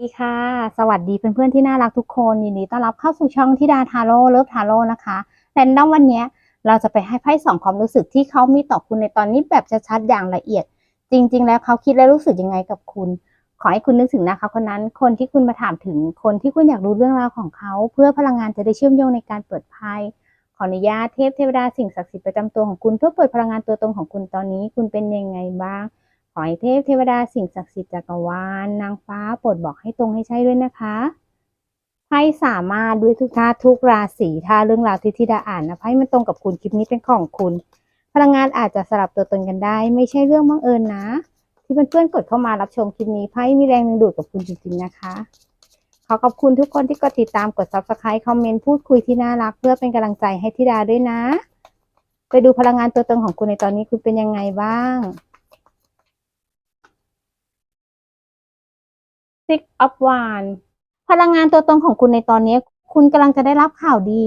ดีค่ะ สวัสดีเพื่อนๆที่น่ารักทุกคนยินดีต้อนรับเข้าสู่ช่องที่ดาทาโร่เลิฟทาโร่นะคะแรนดอมวันนี้เราจะไปให้ไพ่สองความรู้สึกที่เขามีต่อคุณในตอนนี้แบบชัดๆอย่างละเอียด จริง ๆ แล้วเขาคิดและรู้สึกยังไงกับคุณ ขอให้คุณนึกถึงนะคะคนนั้นคนที่คุณมาถามถึงคนที่คุณอยากรู้เรื่องราวของเขา เพื่อพลังงานจะได้เชื่อมโยงในการเปิดไพ่ขออนุญาตเทพเทวดาสิ่งศักดิ์สิทธิ์ประจำตัวของคุณเพื่อเปิดพลังงานตัวตนของคุณตอนนี้ คุณเป็นยังไงบ้าง ขอให้เทพเทวดาสิ่งศักดิ์สิทธิ์จักรวาลนางฟ้าโปรดบอกให้ตรงให้ใช่ด้วยนะคะไพ่สามารถด้วยทุกท่าทุกราศีถ้าเรื่องราวที่ธิดาอ่านนะไพ่มันตรงกับคุณคลิปนี้เป็นของคุณ พลังงานอาจจะสลับตัวตนกันได้ ไม่ใช่เรื่องบังเอิญนะ ที่เพื่อนๆกดเข้ามารับชมคลิปนี้ไพ่มีแรงดึงดูดกับคุณจริงๆนะคะ ขอขอบคุณทุกคนที่กดติดตามกด subscribe คอมเมนต์พูดคุยที่น่ารัก เพื่อเป็นกำลังใจให้ธิดาด้วยนะ ไปดูพลังงานตัวตนของคุณในตอนนี้คุณเป็นยังไงบ้าง Six of Wands พลังงานตัวตนของคุณในตอนนี้ คุณกำลังจะได้รับข่าวดี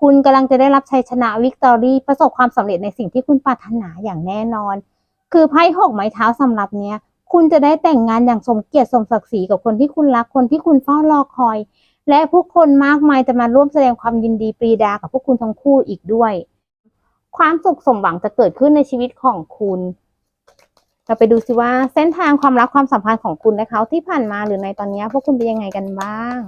คุณกำลังจะได้รับชัยชนะวิกตอรี่ประสบความสำเร็จในสิ่งที่คุณปรารถนาอย่างแน่นอน คือไพ่หกไม้เท้าสำหรับเนี้ย คุณจะได้แต่งงานอย่างสมเกียรติสมศักดิ์ศรีกับคนที่คุณรักคนที่คุณเฝ้ารอคอย และผู้คนมากมายจะมาร่วมแสดงความยินดีปรีดากับพวกคุณทั้งคู่อีกด้วย ความสุขสมหวังจะเกิดขึ้นในชีวิตของคุณ เราไปดูสิว่าเส้นทางความรักความสัมพันธ์ของคุณและเขาที่ผ่านมาหรือในตอนนี้พวกคุณเป็นยังไงกันบ้าง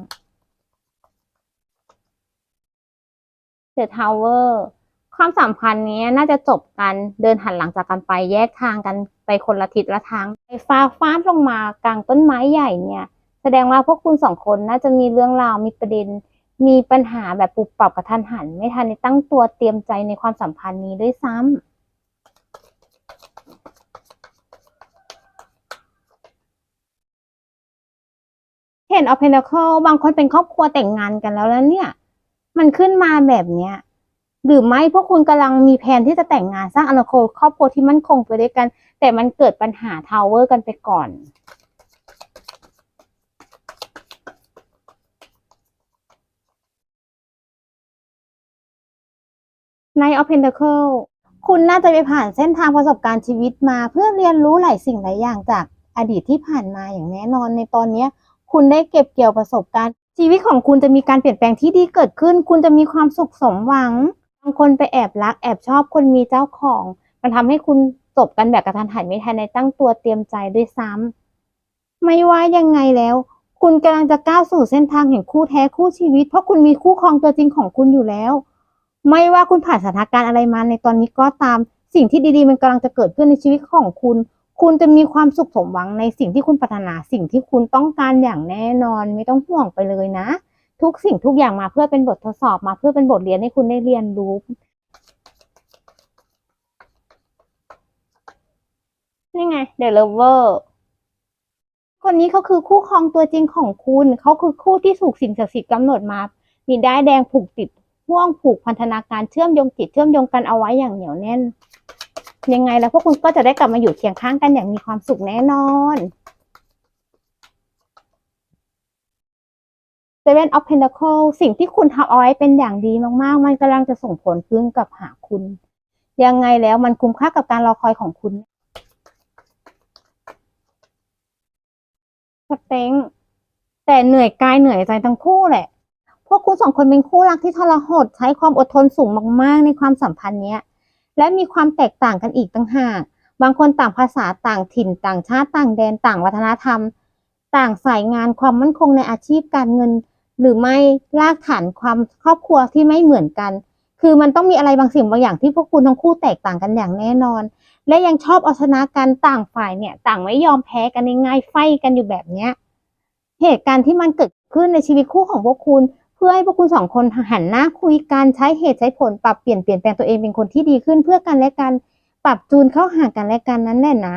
The Tower ความสัมพันธ์นี้น่าจะจบกันเดินหันหลังจากกันไปแยกทางกันไปคนละทิศละทางไฟฟ้าฟาดลงมากลางต้นไม้ใหญ่เนี่ย แสดงว่าพวกคุณสองคนน่าจะมีเรื่องราวมีประเด็น มีปัญหาแบบปรับปรับกระทันหัน ไม่ทันในตั้งตัวเตรียมใจในความสัมพันธ์นี้ด้วยซ้ำ เห็นเอาเพนเคิลบางคนเป็นครอบครัวแต่งงานกันแล้วแล้วเนี่ย มันขึ้นมาแบบเนี้ยหรือไม่พวกคุณกำลังมีแผนที่จะแต่งงานสร้างอนาคตครอบครัวที่มั่นคงไปด้วยกัน แต่มันเกิดปัญหาทาวเวอร์กันไปก่อนในออ Pentacle คุณน่าจะไปผ่านเส้นทางประสบการณ์ชีวิตมา เพื่อเรียนรู้หลายสิ่งหลายอย่างจากอดีตที่ผ่านมาอย่างแน่นอนในตอนนี้ คุณได้เก็บเกี่ยวประสบการณ์ ชีวิตของคุณจะมีการเปลี่ยนแปลงที่ดีเกิดขึ้น คุณจะมีความสุขสมหวังบางคนไปแอบรักแอบชอบคนมีเจ้าของ มันทำให้คุณจบกันแบบกระทันหันไม่ทันในตั้งตัวเตรียมใจด้วยซ้ำไม่ว่ายังไงแล้ว คุณกำลังจะก้าวสู่เส้นทางแห่งคู่แท้คู่ชีวิต เพราะคุณมีคู่ครองตัวจริงของคุณอยู่แล้ว ไม่ว่าคุณผ่านสถานการณ์อะไรมาในตอนนี้ก็ตาม สิ่งที่ดีๆ มันกำลังจะเกิดขึ้นในชีวิตของคุณ คุณจะมีความสุขสมหวังในสิ่งที่คุณปรารถนาสิ่งที่คุณต้องการอย่างแน่นอนไม่ต้องห่วงไปเลยนะ ทุกสิ่งทุกอย่างมาเพื่อเป็นบททดสอบมาเพื่อเป็นบทเรียนให้คุณได้เรียนรู้นี่ไง The Lover คนนี้เขาคือคู่ครองตัวจริงของคุณเขาคือคู่ที่ถูกสิ่งศักดิ์สิทธิ์กำหนดมา มีได้ายแดงผูกติดห่วงผูกพันธนาการเชื่อมโยงจิตเชื่อมโยงกันเอาไว้อย่างเหนียวแน่น ยังไงแล้วพวกคุณก็จะได้กลับมาอยู่เคียงข้างกันอย่างมีความสุขแน่นอน Seven of Pentacles สิ่งที่คุณทำเอาไว้เป็นอย่างดีมากๆ มันกำลังจะส่งผลขึ้นกับหาคุณ ยังไงแล้วมันคุ้มค่ากับการรอคอยของคุณสเต็งแต่เหนื่อยกายเหนื่อยใจทั้งคู่แหละ พวกคุณสองคนเป็นคู่รักที่ทรหดใช้ความอดทนสูงมากๆ ในความสัมพันธ์เนี้ย และมีความแตกต่างกันอีกต่างหาก บางคนต่างภาษาต่างถิ่น ต่างชาติต่างแดนต่างวัฒนธรรม ต่างสายงานความมั่นคงในอาชีพการเงิน หรือไม่รากฐานความครอบครัวที่ไม่เหมือนกัน คือมันต้องมีอะไรบางสิ่งบางอย่างที่พวกคุณทั้งคู่แตกต่างกันอย่างแน่นอน และยังชอบเอาชนะกันต่างฝ่ายเนี่ย ต่างไม่ยอมแพ้กันง่ายๆไฟกันอยู่แบบเนี้ยเหตุการณ์ที่มันเกิดขึ้นในชีวิตคู่ของพวกคุณ พื่อให้พวกคุณสองคนหันหน้าคุยกันใช้เหตุใช้ผลปรับเปลี่ยนเปลี่ยนแปลงตัวเองเป็นคนที่ดีขึ้นเพื่อกันและกันปรับจูนเข้าหากันและกันนั้นแหละนะ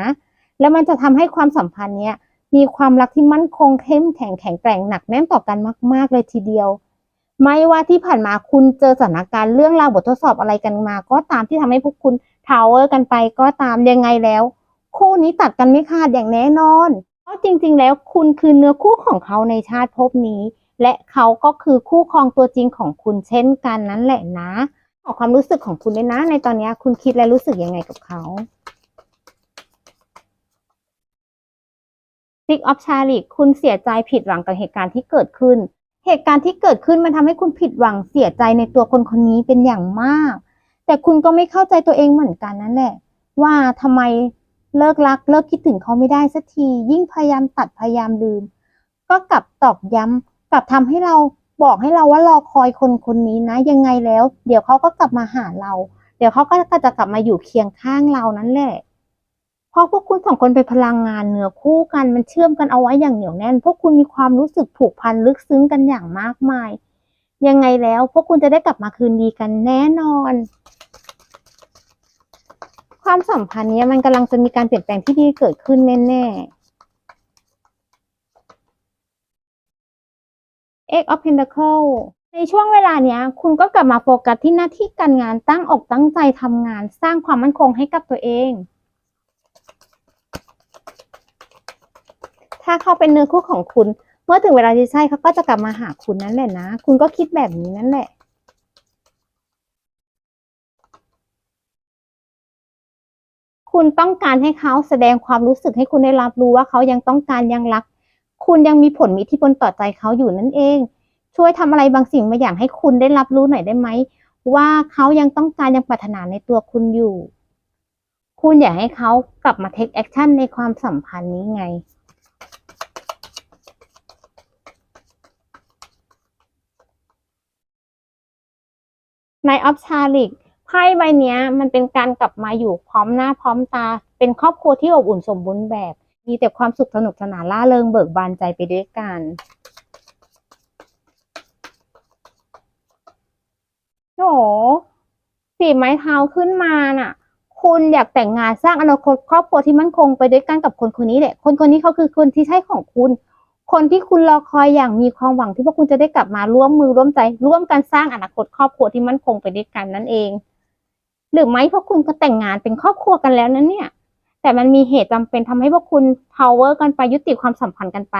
แล้วมันจะทำให้ความสัมพันธ์เนี้ยมีความรักที่มั่นคงเข้มแข็งแข็งแกร่งหนักแน่นต่อกันมาก ๆ เลยทีเดียว ไม่ว่าที่ผ่านมาคุณเจอสถานการณ์เรื่องราวบททดสอบอะไรกันมา ก็ตามที่ทำให้พวกคุณทาวเวอร์กันไปก็ตามยังไงแล้ว คู่นี้ตัดกันไม่ขาดอย่างแน่นอน เพราะจริง ๆ แล้วคุณคือเนื้อคู่ของเขาในชาติภพนี้ และเขาก็คือคู่ครองตัวจริงของคุณเช่นกันนั่นแหละนะขอกความรู้สึกของคุณด้วยนะ ในตอนนี้คุณคิดและรู้สึกยังไงกับเขา Six of c h a r i t คุณเสียใจผิดหวังกับเหตุการณ์ที่เกิดขึ้น เหตุการณ์ที่เกิดขึ้นมันทำให้คุณผิดหวังเสียใจในตัวคนคนนี้เป็นอย่างมาก แต่คุณก็ไม่เข้าใจตัวเองเหมือนกันนั่นแหละ ว่าทำไมเลิกรักเลิกคิดถึงเขาไม่ได้สักที ยิ่งพยายามตัดพยายามลืม ก็กลับตอกย้ำ กลับทำให้เราบอกให้เราว่ารอคอยคนคนนี้นะ ยังไงแล้ว เดี๋ยวเขาก็กลับมาหาเรา เดี๋ยวเขาก็จะกลับมาอยู่เคียงข้างเรานั่นแหละเพราะพวกคุณสองคนเป็นพลังงานเหนือคู่กันมันเชื่อมกันเอาไว้อย่างเหนียวแน่น พวกคุณมีความรู้สึกผูกพันลึกซึ้งกันอย่างมากมาย ยังไงแล้วพวกคุณจะได้กลับมาคืนดีกันแน่นอน ความสัมพันธ์นี้มันกำลังจะมีการเปลี่ยนแปลงที่ดีเกิดขึ้นแน่ๆ Eight of Pentacle ในช่วงเวลาเนี้ย คุณก็กลับมาโฟกัสที่หน้าที่การงานตั้งอกตั้งใจทำงาน สร้างความมั่นคงให้กับตัวเอง ถ้าเขาเป็นเนื้อคู่ของคุณ เมื่อถึงเวลาที่ใช่เขาก็จะกลับมาหาคุณนั่นแหละนะ คุณก็คิดแบบนี้นั่นแหละคุณต้องการให้เขาแสดงความรู้สึกให้คุณได้รับรู้ว่าเขายังต้องการยังรัก คุณยังมีผลมีอิทธิพลต่อใจเขาอยู่นั่นเอง ช่วยทำอะไรบางสิ่งบางอย่างให้คุณได้รับรู้หน่อยได้ไหมว่าเขายังต้องการยังปรารถนาในตัวคุณอยู่ คุณอยากให้เขากลับมาเทคแอคชั่นในความสัมพันธ์นี้ไงในออฟชาลิกไพ่ใบนี้มันเป็นการกลับมาอยู่พร้อมหน้าพร้อมตา เป็นครอบครัวที่อบอุ่นสมบูรณ์แบบ มีแต่ความสุขสนุกสนานล่าเริงเบิกบานใจไปด้วยกันโหสีไม้เท้าขึ้นมาน่ะ คุณอยากแต่งงานสร้างอนาคตครอบครัวที่มั่นคงไปด้วยกันกับคนคนนี้แหละ คนคนนี้เขาคือคนที่ใช่ของคุณ คนที่คุณรอคอยอย่างมีความหวังที่พวกคุณจะได้กลับมาร่วมมือร่วมใจ ร่วมกันสร้างอนาคตครอบครัวที่มั่นคงไปด้วยกันนั่นเอง หรือไม่พวกคุณก็แต่งงานเป็นครอบครัวกันแล้วนั้นเนี่ย แต่มันมีเหตุจำเป็นทำให้พวกคุณ power กันไปยุติความสัมพันธ์กันไป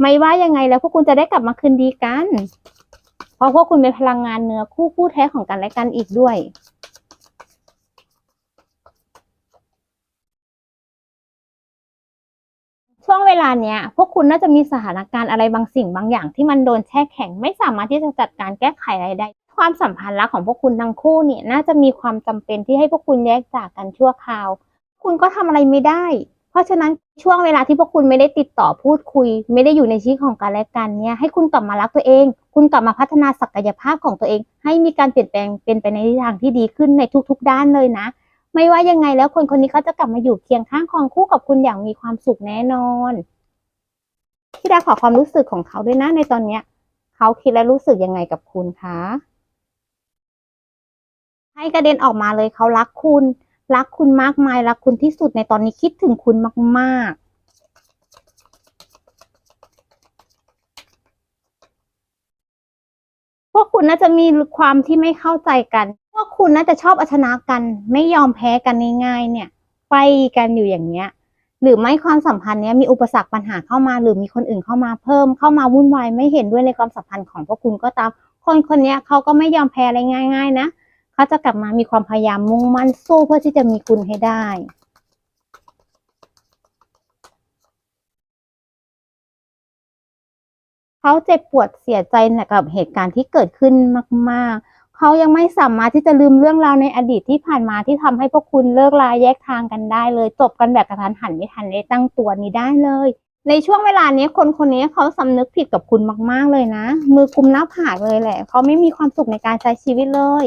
ไม่ว่ายังไงแล้วพวกคุณจะได้กลับมาคืนดีกัน เพราะพวกคุณเป็นพลังงานเนื้อคู่คู่แท้ของกันและกันอีกด้วยช่วงเวลาเนี้ย พวกคุณน่าจะมีสถานการณ์อะไรบางสิ่งบางอย่างที่มันโดนแช่แข็งไม่สามารถที่จะจัดการแก้ไขอะไรได้ ความสัมพันธ์รักของพวกคุณทั้งคู่เนี่ยน่าจะมีความจำเป็นที่ให้พวกคุณแยกจากกันชั่วคราว คุณก็ทำอะไรไม่ได้ เพราะฉะนั้นช่วงเวลาที่พวกคุณไม่ได้ติดต่อพูดคุย ไม่ได้อยู่ในชีวิตของกันและกันเนี่ยให้คุณกลับมารักตัวเอง คุณกลับมาพัฒนาศักยภาพของตัวเอง ให้มีการเปลี่ยนแปลงเป็นไปในทิศทางที่ดีขึ้นในทุก ๆ ด้านเลยนะ ไม่ว่ายังไงแล้วคนคนนี้เขาจะกลับมาอยู่เคียงข้างครองคู่กับคุณอย่างมีความสุขแน่นอนพี่ดาขอความรู้สึกของเขาด้วยนะในตอนเนี้ยเขาคิดและรู้สึกยังไงกับคุณคะให้กระเด็นออกมาเลยเขารักคุณ รักคุณมากมายรักคุณที่สุดในตอนนี้คิดถึงคุณมาก ๆพวกคุณน่าจะมีความที่ไม่เข้าใจกัน พวกคุณน่าจะชอบเอาชนะกัน ไม่ยอมแพ้กันง่ายๆเนี่ยไฟกันอยู่อย่างเงี้ย หรือไม่ความสัมพันธ์เนี้ยมีอุปสรรคปัญหาเข้ามา หรือมีคนอื่นเข้ามาเพิ่ม เข้ามาวุ่นวายไม่เห็นด้วยในความสัมพันธ์ของพวกคุณก็ตาม คนคนเนี้ยเขาก็ไม่ยอมแพ้อะไรง่าย ๆ นะ เขาจะกลับมามีความพยายามมุ่งมั่นสู้เพื่อที่จะมีคุณให้ได้ เขาเจ็บปวดเสียใจกับเหตุการณ์ที่เกิดขึ้นมากๆ เขายังไม่สามารถที่จะลืมเรื่องราวในอดีตที่ผ่านมาที่ทำให้พวกคุณเลิกลาแยกทางกันได้เลยจบกันแบบกระทันหันไม่ทันได้ตั้งตัวนี้ได้เลยในช่วงเวลานี้คนคนนี้เขาสำนึกผิดกับคุณมาก ๆ เลยนะ มือกุมหน้าผากเลยแหละ เขาไม่มีความสุขในการใช้ชีวิตเลย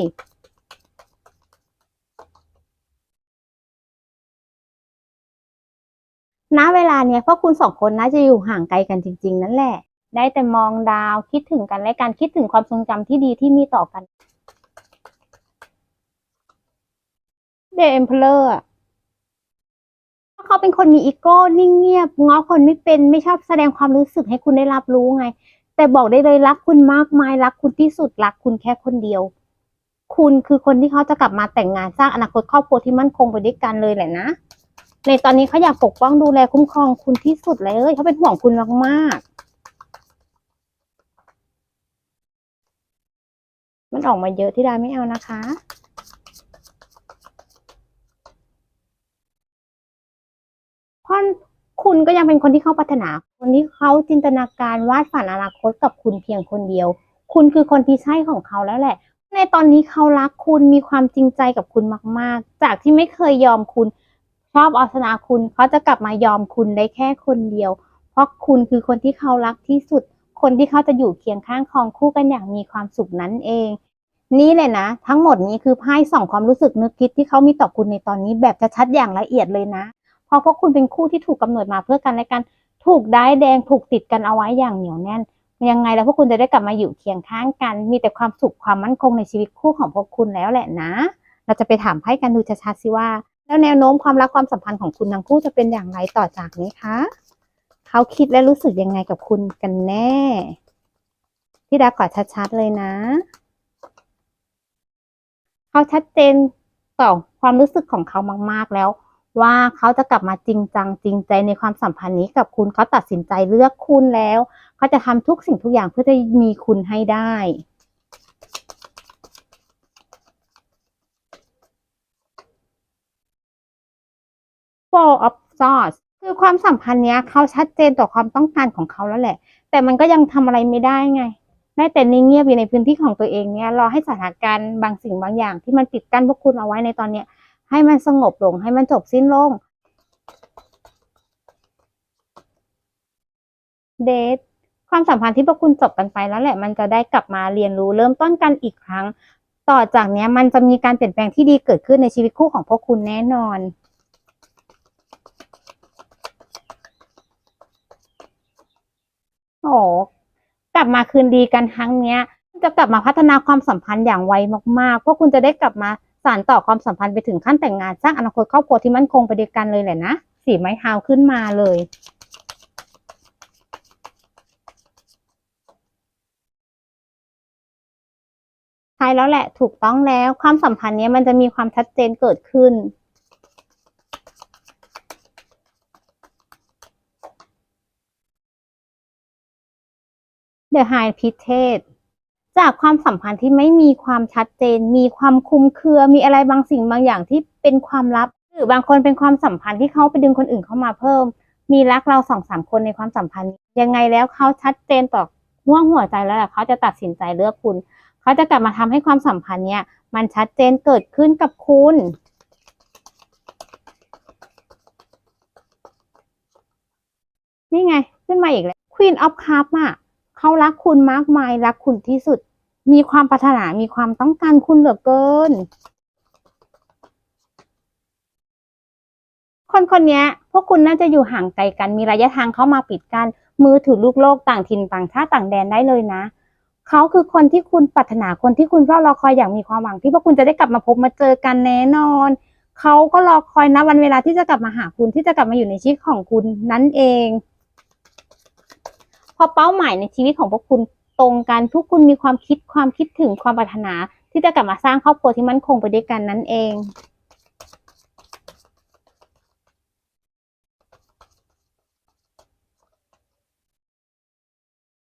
ณเวลาเนี้ยพวกคุณสองคนน่าจะอยู่ห่างไกลกันจริง ๆ นั่นแหละ ได้แต่มองดาวคิดถึงกันและกันคิดถึงความทรงจำที่ดีที่มีต่อกันเดอะเอ็มเพลอร์เขาเป็นคนมีอีโก้นิ่งเงียบง้อคนไม่เป็นไม่ชอบแสดงความรู้สึกให้คุณได้รับรู้ไง แต่บอกได้เลยรักคุณมากมายรักคุณที่สุดรักคุณแค่คนเดียว คุณคือคนที่เขาจะกลับมาแต่งงานสร้างอนาคตครอบครัวที่มั่นคงไปด้วยกันเลยแหละนะ ในตอนนี้เขาอยากปกป้องดูแลคุ้มครองคุณที่สุดเลยเขาเป็นห่วงคุณมากๆ มันออกมาเยอะที่ดาไม่เอานะคะเพราะคุณคุณก็ยังเป็นคนที่เขาปรารถนา คนที่เขาจินตนาการวาดฝันอนาคตกับคุณเพียงคนเดียว คุณคือคนที่ใช่ของเขาแล้วแหละ ในตอนนี้เขารักคุณมีความจริงใจกับคุณมาก ๆ จากที่ไม่เคยยอมคุณ ชอบเอาชนะคุณเขาจะกลับมายอมคุณได้แค่คนเดียว เพราะคุณคือคนที่เขารักที่สุด คนที่เขาจะอยู่เคียงข้างคองคู่กันอย่างมีความสุขนั่นเอง นี่เลยนะ ทั้งหมดนี้คือไพ่สองความรู้สึกนึกคิดที่เขามีต่อคุณในตอนนี้แบบจะชัดอย่างละเอียดเลยนะ เพราะพวกคุณเป็นคู่ที่ถูกกำหนดมาเพื่อกันและกันถูกได้แดงถูกติดกันเอาไว้อย่างเหนียวแน่นยังไงแล้วพวกคุณจะได้กลับมาอยู่เคียงข้างกัน มีแต่ความสุขความมั่นคงในชีวิตคู่ของพวกคุณแล้วแหละนะ เราจะไปถามไพ่กันดูชัดๆสิว่า แล้วแนวโน้มความรักความสัมพันธ์ของคุณทั้งคู่จะเป็นอย่างไรต่อจากนี้คะเขาคิดและรู้สึกยังไงกับคุณกันแน่ พี่ดากอชัดๆเลยนะเขาชัดเจนต่อความรู้สึกของเขามาก ๆ แล้ว ว่าเขาจะกลับมาจริงจังจริงใจในความสัมพันธ์นี้กับคุณเขาตัดสินใจเลือกคุณแล้วเขาจะทำทุกสิ่งทุกอย่างเพื่อจะมีคุณให้ได้ Four of Swords คือความสัมพันธ์เนี้ยเขาชัดเจนต่อความต้องการของเขาแล้วแหละ แต่มันก็ยังทำอะไรไม่ได้ไงได้แต่นิ่งเงียบอยู่ในพื้นที่ของตัวเองเนี่ยรอให้สถานการณ์บางสิ่งบางอย่าง ที่มันปิดกั้นพวกคุณเอาไว้ในตอนเนี้ยให้มันสงบลงให้มันจบสิ้นลงเดทความสัมพันธ์ที่พวกคุณจบกันไปแล้วแหละ มันจะได้กลับมาเรียนรู้เริ่มต้นกันอีกครั้ง ต่อจากเนี้ยมันจะมีการเปลี่ยนแปลงที่ดีเกิดขึ้นในชีวิตคู่ของพวกคุณแน่นอน โอ้กลับมาคืนดีกันครั้งเนี้ย จะกลับมาพัฒนาความสัมพันธ์อย่างไวมากๆ พวกคุณจะได้กลับมาสานต่อความสัมพันธ์ไปถึงขั้นแต่งงานสร้างอนาคตครอบครัวที่มั่นคงไปด้วยกันเลยแหละนะ สีไม้เท้าขึ้นมาเลยใช่แล้วแหละถูกต้องแล้วความสัมพันธ์นี้มันจะมีความชัดเจนเกิดขึ้น The High p i t e จากความสัมพันธ์ที่ไม่มีความชัดเจน มีความคุมเครือ มีอะไรบางสิ่งบางอย่างที่เป็นความลับ หรือบางคนเป็นความสัมพันธ์ที่เขาไปดึงคนอื่นเข้ามาเพิ่ม มีรักเราสองสามคนในความสัมพันธ์ ยังไงแล้วเขาชัดเจนต่อห่วงหัวใจแล้วแหละเขาจะตัดสินใจเลือกคุณ เขาจะกลับมาทำให้ความสัมพันธ์เนี้ยมันชัดเจนเกิดขึ้นกับคุณนี่ไง ขึ้นมาอีกแล้ว Queen of Cups อะ เขารักคุณมากมายรักคุณที่สุด มีความปรารถนามีความต้องการคุณเหลือเกิน คนคนนี้พวกคุณน่าจะอยู่ห่างไกลกันมีระยะทางเข้ามาปิดกัน มือถือลูกโลกต่างถิ่นต่างชาติต่างแดนได้เลยนะเขาคือคนที่คุณปรารถนาคนที่คุณเฝ้ารอคอยอย่างมีความหวังที่พวกคุณจะได้กลับมาพบมาเจอกันแน่นอนเขาก็รอคอยนะวันเวลาที่จะกลับมาหาคุณที่จะกลับมาอยู่ในชีวิตของคุณนั่นเอง พอเป้าหมายในชีวิตของพวกคุณตรงกันทุกคุณมีความคิดความคิดถึงความปรารถนา ที่จะกลับมาสร้างครอบครัวที่มั่นคงไปด้วยกันนั่นเอง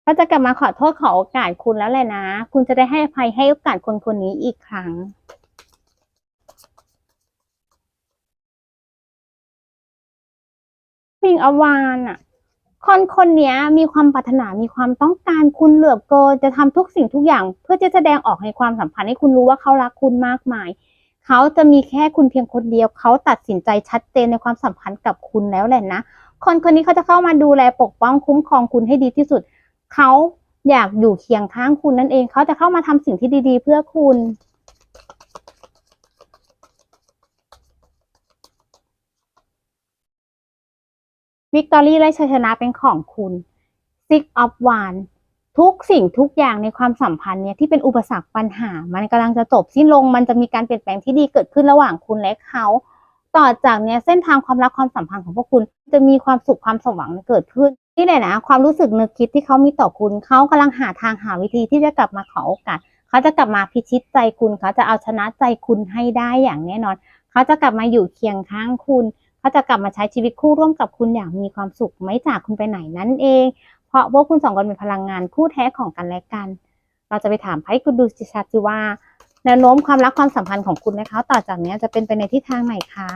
ก็จะกลับมาขอโทษขอโอกาสคุณแล้วแหละนะ คุณจะได้ให้อภัยให้โอกาสคนคนนี้อีกครั้งปิงอวานอะ คนคนนี้มีความปรารถนามีความต้องการคุณเหลือเกินจะทำทุกสิ่งทุกอย่าง เพื่อจะแสดงออกในความสัมพันธ์ให้คุณรู้ว่าเขารักคุณมากมาย เขาจะมีแค่คุณเพียงคนเดียว เขาตัดสินใจชัดเจนในความสัมพันธ์กับคุณแล้วแหละนะ คนคนนี้เขาจะเข้ามาดูแลปกป้องคุ้มครองคุณให้ดีที่สุด เขาอยากอยู่เคียงข้างคุณนั่นเอง เขาจะเข้ามาทำสิ่งที่ดี ๆ เพื่อคุณ วิกตอรี่และชัยชนะเป็นของคุณ Six of Wands ทุกสิ่งทุกอย่างในความสัมพันธ์เนี่ยที่เป็นอุปสรรคปัญหา มันกำลังจะจบสิ้นลง มันจะมีการเปลี่ยนแปลงที่ดีเกิดขึ้นระหว่างคุณและเขา ต่อจากเนี้ยเส้นทางความรักความสัมพันธ์ของพวกคุณจะมีความสุขความสมหวังเกิดขึ้นนี่แหละนะความรู้สึกนึกคิดที่เขามีต่อคุณเขากำลังหาทางหาวิธีที่จะกลับมาขอโอกาสเขาจะกลับมาพิชิตใจคุณเขาจะเอาชนะใจคุณให้ได้อย่างแน่นอน เขาจะกลับมาอยู่เคียงข้างคุณ เขาจะกลับมาใช้ชีวิตคู่ร่วมกับคุณอย่างมีความสุขไม่จากคุณไปไหนนั่นเอง เพราะพวกคุณสองคนเป็นพลังงานคู่แท้ของกันและกัน เราจะไปถามไพ่กุดูจิชาจิว่าแนวโน้มความรักความสัมพันธ์ของคุณนะคะ ต่อจากนี้จะเป็นไปในทิศทางไหนคะ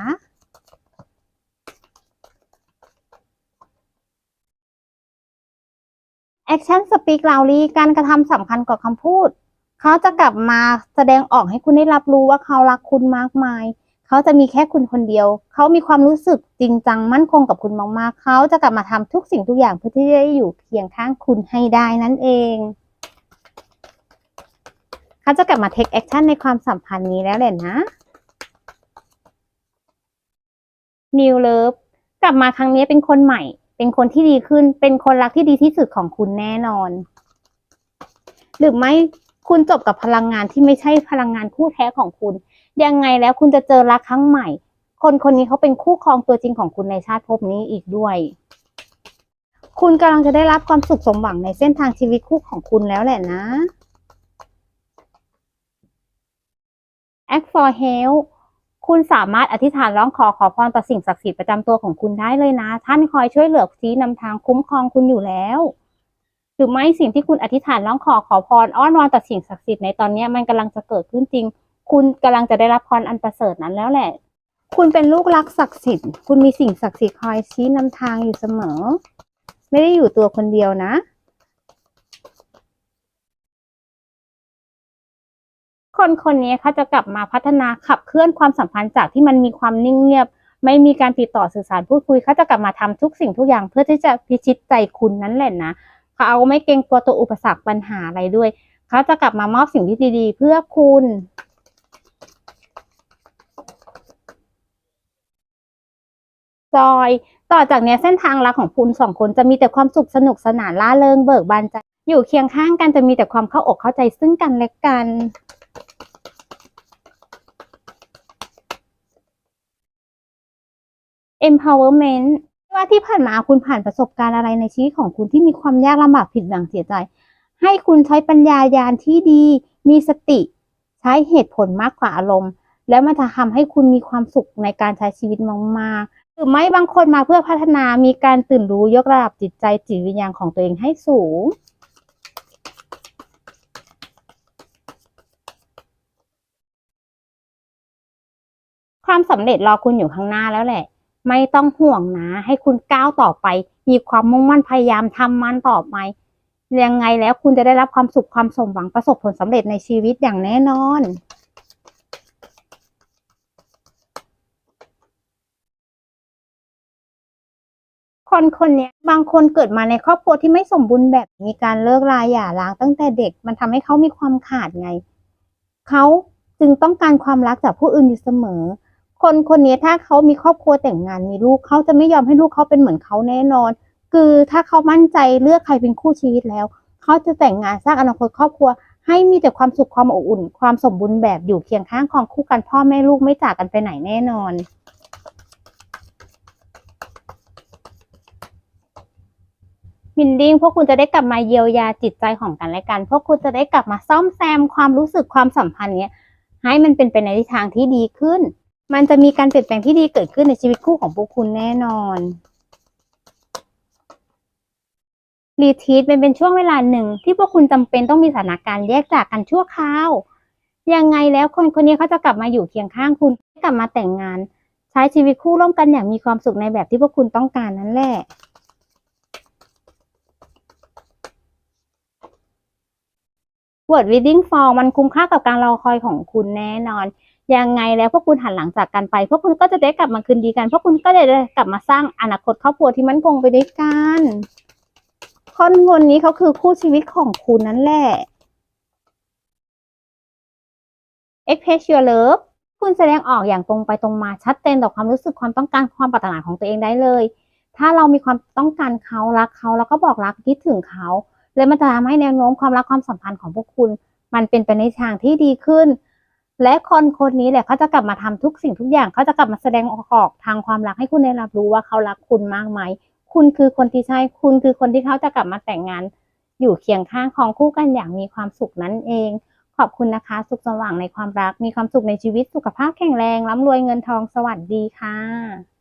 แอคชั่นสปีกลาวลีการกระทำสำคัญกว่าคำพูด เขาจะกลับมาแสดงออกให้คุณได้รับรู้ว่าเขารักคุณมากมาย เขาจะมีแค่คุณคนเดียว เขามีความรู้สึกจริงจังมั่นคงกับคุณมากๆเขาจะกลับมาทำทุกสิ่งทุกอย่างเพื่อที่จะได้อยู่เคียงข้างคุณให้ได้นั่นเองเขาจะกลับมา take action ในความสัมพันธ์นี้แล้วแหละนะ New Love กลับมาครั้งนี้เป็นคนใหม่ เป็นคนที่ดีขึ้น เป็นคนรักที่ดีที่สุดของคุณแน่นอน หรือไม่คุณจบกับพลังงานที่ไม่ใช่พลังงานคู่แท้ของคุณ ยังไงแล้วคุณจะเจอรักครั้งใหม่ คนคนนี้เขาเป็นคู่ครองตัวจริงของคุณในชาติภพนี้อีกด้วย คุณกำลังจะได้รับความสุขสมหวังในเส้นทางชีวิตคู่ของคุณแล้วแหละนะ Act for Help คุณสามารถอธิษฐานร้องขอขอพรต่อสิ่งศักดิ์สิทธิ์ประจำตัวของคุณได้เลยนะ ท่านคอยช่วยเหลือชี้นำทางคุ้มครองคุณอยู่แล้ว หรือไม่สิ่งที่คุณอธิษฐานร้องขอขอพรอ้อนวอนต่อสิ่งศักดิ์สิทธิ์ในตอนนี้มันกำลังจะเกิดขึ้นจริง คุณกำลังจะได้รับพรอันประเสริฐนั้นแล้วแหละ คุณเป็นลูกรักศักดิ์สิทธิ์ คุณมีสิ่งศักดิ์สิทธิ์คอยชี้นำทางอยู่เสมอ ไม่ได้อยู่ตัวคนเดียวนะ คนคนนี้เขาจะกลับมาพัฒนาขับเคลื่อนความสัมพันธ์จากที่มันมีความนิ่งเงียบ ไม่มีการติดต่อสื่อสารพูดคุยเขาจะกลับมาทำทุกสิ่งทุกอย่างเพื่อที่จะพิชิตใจคุณนั่นแหละนะเขาไม่เกรงกลัวตัวอุปสรรคปัญหาอะไรด้วย เขาจะกลับมามอบสิ่งที่ดีๆ เพื่อคุณ จอย ต่อจากนี้เส้นทางรักของคุณสองคนจะมีแต่ความสุขสนุกสนานล่าเริงเบิกบานใจอยู่เคียงข้างกันจะมีแต่ความเข้าอกเข้าใจซึ่งกันและกัน empowerment ไม่ว่าที่ผ่านมาคุณผ่านประสบการณ์อะไรในชีวิตของคุณที่มีความยากลำบากผิดหวังเสียใจ ให้คุณใช้ปัญญายาณที่ดี มีสติ ใช้เหตุผลมากกว่าอารมณ์ แล้วมันจะทำให้คุณมีความสุขในการใช้ชีวิตมากๆ หรือไม่บางคนมาเพื่อพัฒนามีการตื่นรู้ยกระดับจิตใจจิตวิญญาณของตัวเองให้สูง ความสำเร็จรอคุณอยู่ข้างหน้าแล้วแหละ ไม่ต้องห่วงนะ ให้คุณก้าวต่อไป มีความมุ่งมั่นพยายามทำมันต่อไปยังไงแล้วคุณจะได้รับความสุขความสมหวังประสบผลสำเร็จในชีวิตอย่างแน่นอน คนคนนี้บางคนเกิดมาในครอบครัวที่ไม่สมบูรณ์แบบมีการเลิกราหย่าร้างตั้งแต่เด็ก มันทำให้เขามีความขาดไง เขาจึงต้องการความรักจากผู้อื่นอยู่เสมอ คนคนนี้ถ้าเขามีครอบครัวแต่งงานมีลูกเขาจะไม่ยอมให้ลูกเขาเป็นเหมือนเขาแน่นอน คือถ้าเขามั่นใจเลือกใครเป็นคู่ชีวิตแล้ว เขาจะแต่งงานสร้างอนาคตครอบครัว ให้มีแต่ความสุขความอบอุ่น ความสมบูรณ์แบบอยู่เคียงข้างของคู่กันพ่อแม่ลูกไม่จากกันไปไหนแน่นอน มินดิ้งพวกคุณจะได้กลับมาเยียวยาจิตใจของกันและกัน พวกคุณจะได้กลับมาซ่อมแซมความรู้สึกความสัมพันธ์เนี้ยให้มันเป็นไปในทิศทางที่ดีขึ้น มันจะมีการเปลี่ยนแปลงที่ดีเกิดขึ้นในชีวิตคู่ของพวกคุณแน่นอนรีทีทเป็นเป็นช่วงเวลาหนึ่งที่พวกคุณจำเป็นต้องมีสถานการณ์แยกจากกันชั่วคราว ยังไงแล้วคนคนนี้เขาจะกลับมาอยู่เคียงข้างคุณ กลับมาแต่งงาน ใช้ชีวิตคู่ร่วมกันอย่างมีความสุขในแบบที่พวกคุณต้องการนั่นแหละ Word Reading for มันคุ้มค่ากับการรอคอยของคุณแน่นอน ยังไงแล้วพวกคุณหันหลังจากกันไป พวกคุณก็จะได้กลับมาคืนดีกัน พวกคุณก็จะได้กลับมาสร้างอนาคตครอบครัวที่มั่นคงไปด้วยกันคนคนนี้เขาคือคู่ชีวิตของคุณนั่นแหละ Express your love คุณแสดงออกอย่างตรงไปตรงมาชัดเจนต่อความรู้สึกความต้องการความปรารถนาของตัวเองได้เลย ถ้าเรามีความต้องการเขารักเขาแล้วก็บอกรักคิดถึงเขา เลยมันจะทำให้แนวโน้มความรักความสัมพันธ์ของพวกคุณ มันเป็นไปในทางที่ดีขึ้น และคนคนนี้แหละเขาจะกลับมาทำทุกสิ่งทุกอย่างเขาจะกลับมาแสดงออกทางความรักให้คุณได้รับรู้ว่าเขารักคุณมากไหมคุณคือคนที่ใช่คุณคือคนที่เขาจะกลับมาแต่งงาน อยู่เคียงข้างของคู่กันอย่างมีความสุขนั่นเอง ขอบคุณนะคะ สุขสว่างในความรักมีความสุขในชีวิตสุขภาพแข็งแรงร่ำรวยเงินทองสวัสดีค่ะ